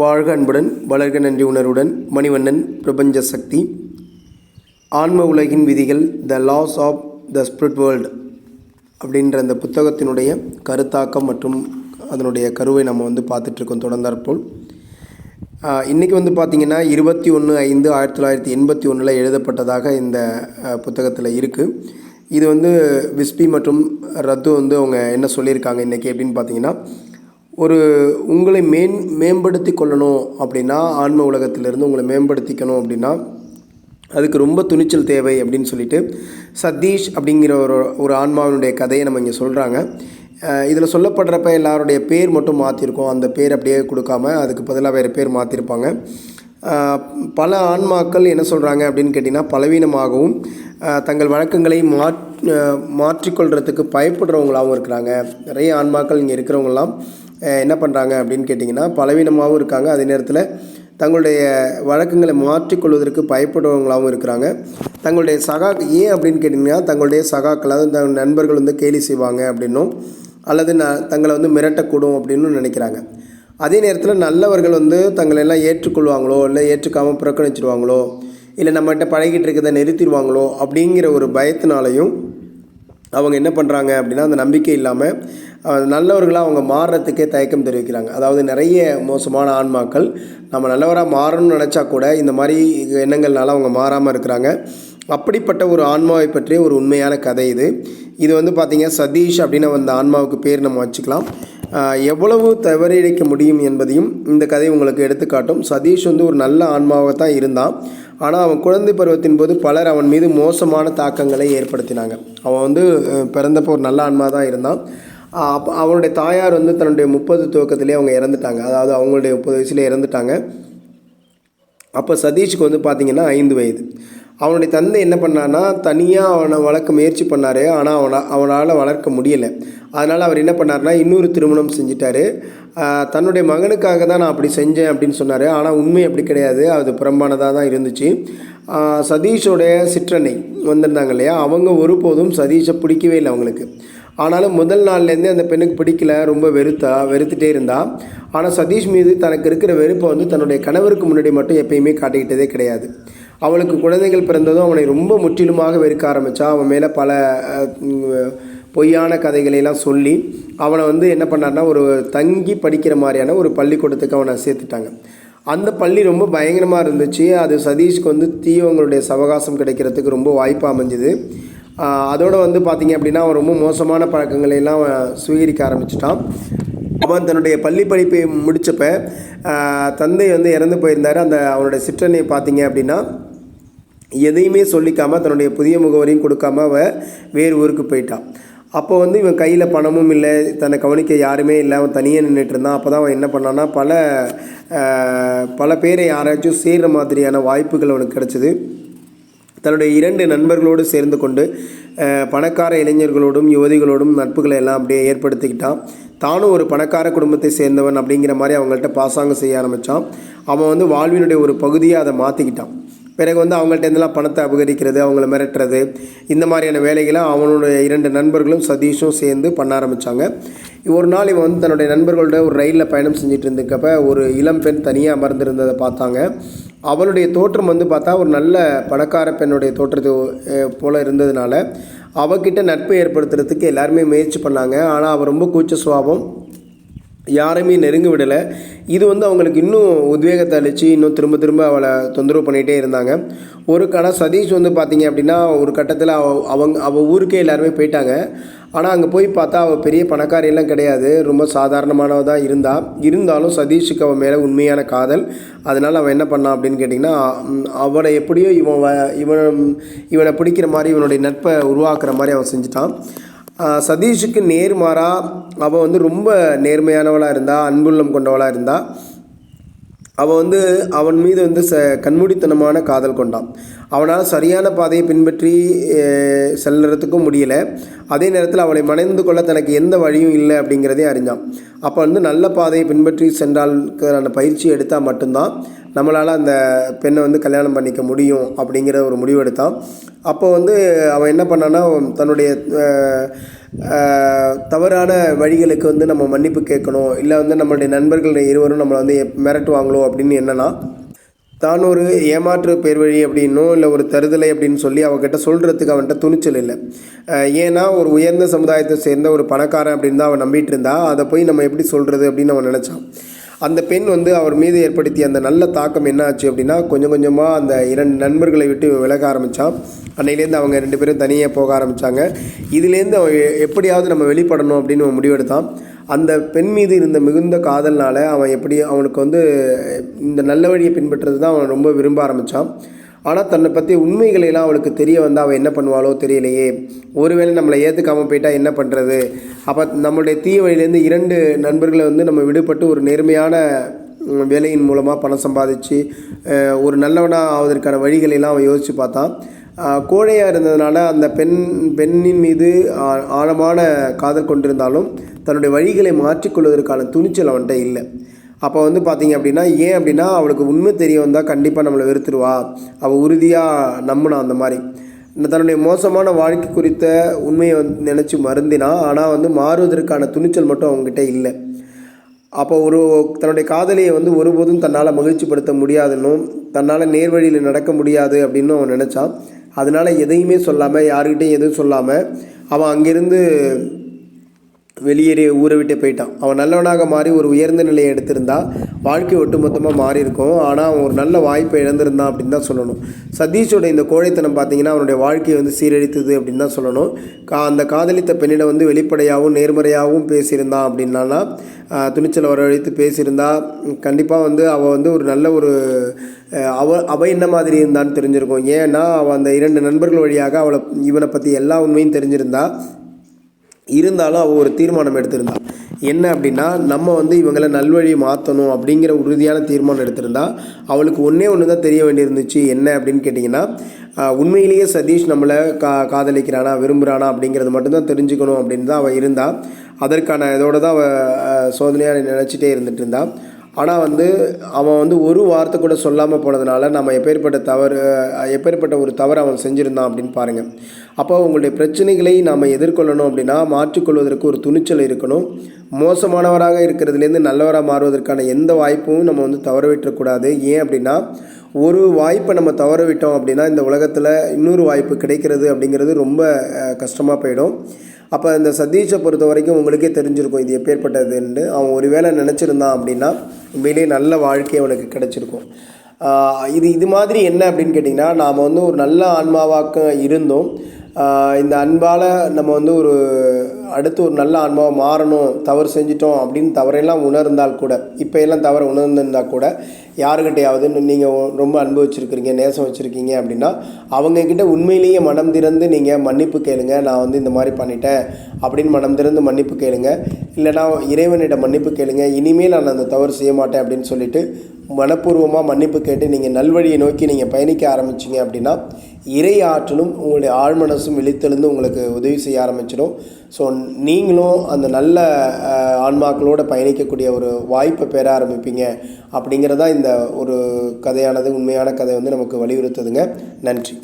வாழ்க அன்புடன் வளர்க நன்றி உணர்வுடன் மணிவண்ணன் பிரபஞ்ச சக்தி. ஆன்ம உலகின் விதிகள் the laws of the spirit world அப்படின்ற அந்த புத்தகத்தினுடைய கருத்தாக்கம் மற்றும் அதனுடைய கருவை நம்ம வந்து பார்த்துட்ருக்கோம் தொடர்ந்தாற்போல். இன்றைக்கி வந்து பார்த்திங்கன்னா இருபத்தி ஒன்று ஐந்து ஆயிரத்தி தொள்ளாயிரத்தி எண்பத்தி ஒன்றில் எழுதப்பட்டதாக இந்த புத்தகத்தில் இருக்குது இது வந்து விஸ்பி மற்றும் ரத்து வந்து அவங்க என்ன சொல்லியிருக்காங்க இன்றைக்கி அப்படின்னு பார்த்தீங்கன்னா ஒரு உங்களை மேன் மேம்படுத்தி கொள்ளணும் அப்படின்னா ஆன்ம உலகத்திலிருந்து உங்களை மேம்படுத்திக்கணும் அப்படின்னா அதுக்கு ரொம்ப துணிச்சல் தேவை அப்படின்னு சொல்லிட்டு சதீஷ் அப்படிங்கிற ஒரு ஒரு ஆன்மாவினுடைய கதையை நம்ம இங்கே சொல்கிறாங்க இதில் சொல்லப்படுறப்ப எல்லாருடைய பேர் மட்டும் மாற்றிருக்கோம் அந்த பேர் அப்படியே கொடுக்காம அதுக்கு பதிலாக வேறு பேர் மாற்றிருப்பாங்க பல ஆன்மாக்கள் என்ன சொல்கிறாங்க அப்படின்னு கேட்டிங்கன்னா பலவீனமாகவும் தங்கள் வழக்கங்களை மாற் மாற்றிக்கொள்கிறதுக்கு பயப்படுறவங்களாகவும் இருக்கிறாங்க. நிறைய ஆன்மாக்கள் இங்கே இருக்கிறவங்களாம் என்ன பண்ணுறாங்க அப்படின்னு கேட்டிங்கன்னா பலவீனமாகவும் இருக்காங்க. அதே நேரத்தில் தங்களுடைய வழக்கங்களை மாற்றிக்கொள்வதற்கு பயப்படுறவங்களாகவும் இருக்கிறாங்க. தங்களுடைய சகா ஏன் அப்படின்னு கேட்டிங்கன்னா தங்களுடைய சகாக்கள் அதாவது தங்கள் நண்பர்கள் வந்து கேலி செய்வாங்க அப்படின்னும் அல்லது ந தங்களை வந்து மிரட்டக்கூடும் அப்படின்னு நினைக்கிறாங்க. அதே நேரத்தில் நல்லவர்கள் வந்து தங்களை எல்லாம் ஏற்றுக்கொள்வாங்களோ இல்லை ஏற்றுக்காமல் புறக்கணிச்சிடுவாங்களோ இல்லை நம்மகிட்ட பழகிட்டு இருக்கிறத நிறுத்திடுவாங்களோ அப்படிங்கிற ஒரு பயத்தினாலையும் அவங்க என்ன பண்ணுறாங்க அப்படின்னா அந்த நம்பிக்கை இல்லாமல் நல்லவர்களாக அவங்க மாறுறதுக்கே தயக்கம் தெரிவிக்கிறாங்க. அதாவது நிறைய மோசமான ஆன்மாக்கள் நம்ம நல்லவராக மாறணும்னு நினச்சா கூட இந்த மாதிரி எண்ணங்கள்னால அவங்க மாறாமல் இருக்கிறாங்க. அப்படிப்பட்ட ஒரு ஆன்மாவை பற்றிய ஒரு உண்மையான கதை இது. இது வந்து பார்த்திங்க சதீஷ் அப்படின்னு அந்த ஆன்மாவுக்கு பேர் நம்ம வச்சுக்கலாம். எவ்வளவு தவறிழைக்க முடியும் என்பதையும் இந்த கதை உங்களுக்கு எடுத்துக்காட்டும். சதீஷ் வந்து ஒரு நல்ல ஆன்மாவாக தான் இருந்தான். ஆனால் அவன் குழந்தை பருவத்தின் போது பலர் அவன் மீது மோசமான தாக்கங்களை ஏற்படுத்தினாங்க. அவன் வந்து பிறந்தப்போ ஒரு நல்ல ஆன்மா தான் இருந்தான் அப்போ அவனுடைய தாயார் வந்து தன்னுடைய முப்பது துவக்கத்திலே அவங்க இறந்துட்டாங்க. அதாவது அவங்களுடைய முப்பது வயசுல இறந்துட்டாங்க. அப்போ சதீஷுக்கு வந்து பார்த்திங்கன்னா ஐந்து வயது. அவனுடைய தந்தை என்ன பண்ணான்னா தனியாக அவனை வளர்க்க முயற்சி பண்ணார் ஆனால் அவனை அவனால் வளர்க்க முடியலை. அதனால் அவர் என்ன பண்ணார்னா இன்னொரு திருமணம் செஞ்சிட்டாரு. தன்னுடைய மகனுக்காக தான் நான் அப்படி செஞ்சேன் அப்படின்னு சொன்னார். ஆனால் உண்மை அப்படி கிடையாது. அது புறம்பானதாக தான் இருந்துச்சு. சதீஷோடைய சிற்றனை வந்திருந்தாங்க இல்லையா? அவங்க ஒருபோதும் சதீஷை பிடிக்கவே இல்லை அவங்களுக்கு. ஆனாலும் முதல் நாள்லேருந்தே அந்த பெண்ணுக்கு பிடிக்கல ரொம்ப வெறுத்தா வெறுத்துட்டே இருந்தா. ஆனால் சதீஷ் மீது தனக்கு இருக்கிற வெறுப்பை வந்து தன்னுடைய கணவருக்கு முன்னாடி மட்டும் எப்பயுமே காட்டிக்கிட்டதே கிடையாது. அவளுக்கு குழந்தைகள் பிறந்ததும் அவனை ரொம்ப முற்றிலுமாக வெறுக்க ஆரம்பித்தான் அவன் மேலே பல பொய்யான கதைகளையெல்லாம் சொல்லி அவனை வந்து என்ன பண்ணார்னா ஒரு தங்கி படிக்கிற மாதிரியான ஒரு பள்ளிக்கூடத்துக்கு அவனை சேர்த்துட்டாங்க. அந்த பள்ளி ரொம்ப பயங்கரமாக இருந்துச்சு. அது சதீஷ்க்கு வந்து தீவங்களுடைய சவகாசம் கிடைக்கிறதுக்கு ரொம்ப வாய்ப்பாக அமைஞ்சுது. அதோடு வந்து பார்த்திங்க அப்படின்னா அவன் ரொம்ப மோசமான பழக்கங்களை எல்லாம் சுவீகரிக்க ஆரம்பிச்சிட்டான். அவன் தன்னுடைய பள்ளி படிப்பை முடித்தப்ப தந்தை வந்து இறந்து போயிருந்தார். அந்த அவனுடைய சிற்றனை பார்த்தீங்க அப்படின்னா எதையுமே சொல்லிக்காமல் தன்னுடைய புதிய முகவரியும் கொடுக்காம அவன் வேறு ஊருக்கு போயிட்டான் அப்போ வந்து இவன் கையில் பணமும் இல்லை தன்னை கவனிக்க யாருமே இல்லை அவன் தனியாக நின்றுட்டு இருந்தான். அப்போ தான் அவன் என்ன பண்ணான்னா பல பல பேரை யாராச்சும் சேர்கிற மாதிரியான வாய்ப்புகள் அவனுக்கு கிடச்சிது. தன்னுடைய இரண்டு நண்பர்களோடு சேர்ந்து கொண்டு பணக்கார இளைஞர்களோடும் யுவதிகளோடும் நட்புகளை எல்லாம் அப்படியே ஏற்படுத்திக்கிட்டான். தானும் ஒரு பணக்கார குடும்பத்தை சேர்ந்தவன் அப்படிங்கிற மாதிரி அவங்கள்ட்ட பாசாங்கம் செய்ய ஆரம்பித்தான் அவன் வந்து வாழ்வினுடைய ஒரு பகுதியை அதை மாற்றிக்கிட்டான் பிறகு வந்து அவங்கள்ட்ட இருந்தெல்லாம் பணத்தை அபகரிக்கிறது அவங்கள மிரட்டுறது இந்த மாதிரியான வேலைகளை அவனுடைய இரண்டு நண்பர்களும் சதீஷும் சேர்ந்து பண்ண ஆரம்பித்தாங்க ஒரு நாள் இவன் வந்து தன்னுடைய நண்பர்களோட ஒரு ரயிலில் பயணம் செஞ்சுட்டு இருந்துக்கப்ப ஒரு இளம் பெண் தனியாக அமர்ந்திருந்ததை பார்த்தாங்க. அவளுடைய தோற்றம் வந்து பார்த்தா ஒரு நல்ல பணக்கார பெண்ணுடைய தோற்றத்தை போல் இருந்ததுனால அவகிட்ட நட்பை ஏற்படுத்துறதுக்கு எல்லாருமே முயற்சி பண்ணாங்க. ஆனால் அவள் ரொம்ப கூச்ச சுவாபம் யாருமே நெருங்க விடலை. இது வந்து அவங்களுக்கு இன்னும் உத்வேகத்தை அளித்து இன்னும் திரும்ப திரும்ப அவளை தொந்தரவு பண்ணிகிட்டே இருந்தாங்க. ஒரு கடை சதீஷ் வந்து பார்த்திங்க அப்படின்னா ஒரு கட்டத்தில் அவ அவங்க அவள் ஊருக்கே எல்லாருமே போயிட்டாங்க. ஆனால் அங்கே போய் பார்த்தா அவள் பெரிய பணக்காரியெல்லாம் கிடையாது. ரொம்ப சாதாரணமானவ தான் இருந்தா. இருந்தாலும் சதீஷுக்கு அவன் மேலே உண்மையான காதல். அதனால் அவன் என்ன பண்ணான் அப்படின்னு கேட்டிங்கன்னா அவனை எப்படியோ இவன் வ இவன் இவனை பிடிக்கிற மாதிரி இவனுடைய நட்பை உருவாக்குற மாதிரி அவன் செஞ்சுட்டான். சதீஷுக்கு நேர்மாறாக அவள் வந்து ரொம்ப நேர்மையானவளாக இருந்தாள் அன்புள்ளம் கொண்டவளாக இருந்தாள் அவள் வந்து அவன் மீது வந்து ச கண்மூடித்தனமான காதல் கொண்டான் அவனால் சரியான பாதையை பின்பற்றி செல்லுறதுக்கும் முடியலை. அதே நேரத்தில் அவளை மணந்து கொள்ள தனக்கு எந்த வழியும் இல்லை அப்படிங்கிறதே அறிஞ்சான் அப்போ வந்து நல்ல பாதையை பின்பற்றி சென்றால்கான பயிற்சி எடுத்தால் மட்டும்தான் நம்மளால் அந்த பெண்ணை வந்து கல்யாணம் பண்ணிக்க முடியும் அப்படிங்கிற ஒரு முடிவு எடுத்தான். அப்போ வந்து அவன் என்ன பண்ணான்னா தன்னுடைய தவறான வழிகளுக்கு வந்து நம்ம மன்னிப்பு கேட்கணும். இல்லை வந்து நம்மளுடைய நண்பர்கள் இருவரும் நம்மளை வந்து மிரட்டுவாங்களோ அப்படின்னு என்னென்னா தான் ஒரு ஏமாற்று பேர் வழி அப்படின்னோ இல்லை ஒரு தருதலை அப்படின்னு சொல்லி அவகிட்ட சொல்கிறதுக்கு அவன்கிட்ட துணிச்சல் இல்லை. ஏன்னா ஒரு உயர்ந்த சமுதாயத்தை சேர்ந்த ஒரு பணக்காரன் அப்படின்னு தான் அவன் நம்பிட்டு இருந்தா அதை போய் நம்ம எப்படி சொல்கிறது அப்படின்னு அவன் நினச்சான். அந்த பெண் வந்து அவர் மீது ஏற்படுத்திய அந்த நல்ல தாக்கம் என்ன ஆச்சு அப்படின்னா கொஞ்சம் கொஞ்சமாக அந்த இரண்டு நண்பர்களை விட்டு விலக ஆரம்பித்தான் அன்னையிலேருந்து அவங்க ரெண்டு பேரும் தனியாக போக ஆரம்பித்தாங்க இதுலேருந்து அவன் எப்படியாவது நம்ம வெளிப்படணும் அப்படின்னு முடிவெடுத்தான். அந்த பெண் மீது இருந்த மிகுந்த காதல்னால் அவன் எப்படி அவனுக்கு வந்து இந்த நல்ல வழியை பின்பற்றுறது தான் அவன் ரொம்ப விரும்ப ஆரம்பித்தான் ஆனால் தன்னை பற்றி உண்மைகளை எல்லாம் அவளுக்கு தெரிய வந்து அவள் என்ன பண்ணுவாளோ தெரியலையே. ஒருவேளை நம்மளை ஏற்றுக்காமல் போயிட்டா என்ன பண்ணுறது அப்போ நம்மளுடைய தீய வழியிலேருந்து இரண்டு நண்பர்களை வந்து நம்ம விடுபட்டு ஒரு நேர்மையான வேலையின் மூலமாக பணம் சம்பாதிச்சு ஒரு நல்லவனாக ஆவதற்கான வழிகளையெல்லாம் அவன் யோசித்து பார்த்தான். கோழையாக இருந்ததுனால அந்த பெண் பெண்ணின் மீது ஆ- ஆழமான காதல் கொண்டிருந்தாலும் தன்னுடைய வழிகளை மாற்றிக்கொள்வதற்கான துணிச்சல் அவன்கிட்ட இல்லை. அப்போ வந்து பார்த்தீங்க அப்படின்னா ஏன் அப்படின்னா அவளுக்கு உண்மை தெரிய வந்தால் கண்டிப்பாக நம்மளை வெறுத்துருவா. அவள் உறுதியாக நம்பினா அந்த மாதிரி. இந்த தன்னுடைய மோசமான வாழ்க்கை குறித்த உண்மையை வந்து நினச்சி மருந்தினா ஆனால் வந்து மாறுவதற்கான துணிச்சல் மட்டும் அவங்ககிட்ட இல்லை. அப்போ ஒரு தன்னுடைய காதலியை வந்து ஒருபோதும் தன்னால் மகிழ்ச்சிப்படுத்த முடியாதுன்னும் தன்னால் நேர்வழியில் நடக்க முடியாது அப்படின்னு அவன் நினச்சான். அதனால எதையுமே சொல்லாமல் யாருக்கிட்டையும் எதுவும் சொல்லாமல் அவன் அங்கேருந்து வெளியேறி ஊரை விட்டு போயிட்டான். அவன் நல்லவனாக மாறி ஒரு உயர்ந்த நிலையை எடுத்திருந்தா வாழ்க்கை ஒட்டுமொத்தமாக மாறி இருக்கும். ஆனால் அவன் ஒரு நல்ல வாய்ப்பை இழந்திருந்தான் அப்படின்னு தான் சொல்லணும். சதீஷோட இந்த கோழைத்தனம் பார்த்தீங்கன்னா அவனுடைய வாழ்க்கையை வந்து சீரழித்தது அப்படின்னு தான் சொல்லணும். கா அந்த காதலித்த பெண்ணிடம் வந்து வெளிப்படையாகவும் நேர்மறையாகவும் பேசியிருந்தான் அப்படின்னா துணிச்சலை துணிச்சல் வரவழைத்து பேசியிருந்தா கண்டிப்பாக வந்து அவள் வந்து ஒரு நல்ல ஒரு அவ அவ என்ன மாதிரி இருந்தான்னு தெரிஞ்சிருக்கும். ஏன்னா அவள் அந்த இரண்டு நண்பர்கள் வழியாக அவளை இவனை பற்றி எல்லா உண்மையும் தெரிஞ்சிருந்தா இருந்தாலும் அவள் ஒரு தீர்மானம் எடுத்திருந்தா. என்ன அப்படின்னா நம்ம வந்து இவங்களை நல்வழி மாற்றணும் அப்படிங்கிற உறுதியான தீர்மானம் எடுத்திருந்தா அவளுக்கு ஒன்றே ஒன்று தான் தெரிய வேண்டியிருந்துச்சு. என்ன அப்படின்னு கேட்டிங்கன்னா உண்மையிலேயே சதீஷ் நம்மளை கா காதலிக்கிறானா விரும்புகிறானா அப்படிங்கிறது மட்டும்தான் தெரிஞ்சுக்கணும் அப்படின்னு தான் அவள் இருந்தா. அதற்கான இதோட தான் அவள் சோதனையாக நினச்சிட்டே இருந்துகிட்டு இருந்தாள் ஆனால் வந்து அவன் வந்து ஒரு வார்த்தை கூட சொல்லாமல் போனதுனால நம்ம எப்பேற்பட்ட தவறு எப்பேற்பட்ட ஒரு தவறு அவன் செஞ்சுருந்தான் அப்படின்னு பாருங்கள் அப்போ உங்களுடைய பிரச்சனைகளை நாம் எதிர்கொள்ளணும் அப்படின்னா மாற்றிக்கொள்வதற்கு ஒரு துணிச்சல் இருக்கணும். மோசமானவராக இருக்கிறதுலேருந்து நல்லவராக மாறுவதற்கான எந்த வாய்ப்பும் நம்ம வந்து தவற விட்டுறக்கூடாது. ஏன் அப்படின்னா ஒரு வாய்ப்பை நம்ம தவற விட்டோம் அப்படின்னா இந்த உலகத்தில் இன்னொரு வாய்ப்பு கிடைக்கிறது அப்படிங்கிறது ரொம்ப கஷ்டமாக போயிடும். அப்போ இந்த சதீஷை பொறுத்த வரைக்கும் உங்களுக்கே தெரிஞ்சிருக்கும் இது எப்பேற்பட்டதுன்னு. அவன் ஒரு வேளை நினச்சிருந்தான் அப்படின்னா உண்மையிலேயே நல்ல வாழ்க்கை அவனுக்கு கிடச்சிருக்கும். இது இது மாதிரி என்ன அப்படின்னு கேட்டிங்கன்னா நாம் வந்து ஒரு நல்ல ஆன்மாவாக்க இருந்தோம். இந்த அன்பால் நம்ம வந்து ஒரு அடுத்து ஒரு நல்ல ஆன்மாவை மாறணும் தவறு செஞ்சிட்டோம் அப்படின்னு தவறையெல்லாம் உணர்ந்தால் கூட இப்போ எல்லாம் தவறை உணர்ந்திருந்தால் கூட யாருக்கிட்டையாவது நீங்கள் ரொம்ப அன்பு வச்சுருக்கிறீங்க நேசம் வச்சுருக்கீங்க அப்படின்னா அவங்கக்கிட்ட உண்மையிலேயே மனம் திறந்து நீங்கள் மன்னிப்பு கேளுங்க நான் வந்து இந்த மாதிரி பண்ணிட்டேன் அப்படின்னு மனம் திறந்து மன்னிப்பு கேளுங்க. இல்லைனா இறைவனிடம் மன்னிப்பு கேளுங்க இனிமேல் நான் அந்த தவறு செய்ய மாட்டேன் அப்படின்னு சொல்லிட்டு மனப்பூர்வமாக மன்னிப்பு கேட்டு நீங்கள் நல்வழியை நோக்கி நீங்கள் பயணிக்க ஆரம்பிச்சிங்க அப்படின்னா இறை ஆற்றலும் உங்களுடைய ஆழ்மனசும் விழித்தெழுந்து உங்களுக்கு உதவி செய்ய ஆரம்பிச்சிடும். ஸோ நீங்களும் அந்த நல்ல ஆன்மாக்களோடு பயணிக்கக்கூடிய ஒரு வாய்ப்பை பெற ஆரம்பிப்பீங்க அப்படிங்கிறதா இந்த ஒரு கதையானது உண்மையான கதை வந்து நமக்கு வலியுறுத்துதுங்க. நன்றி.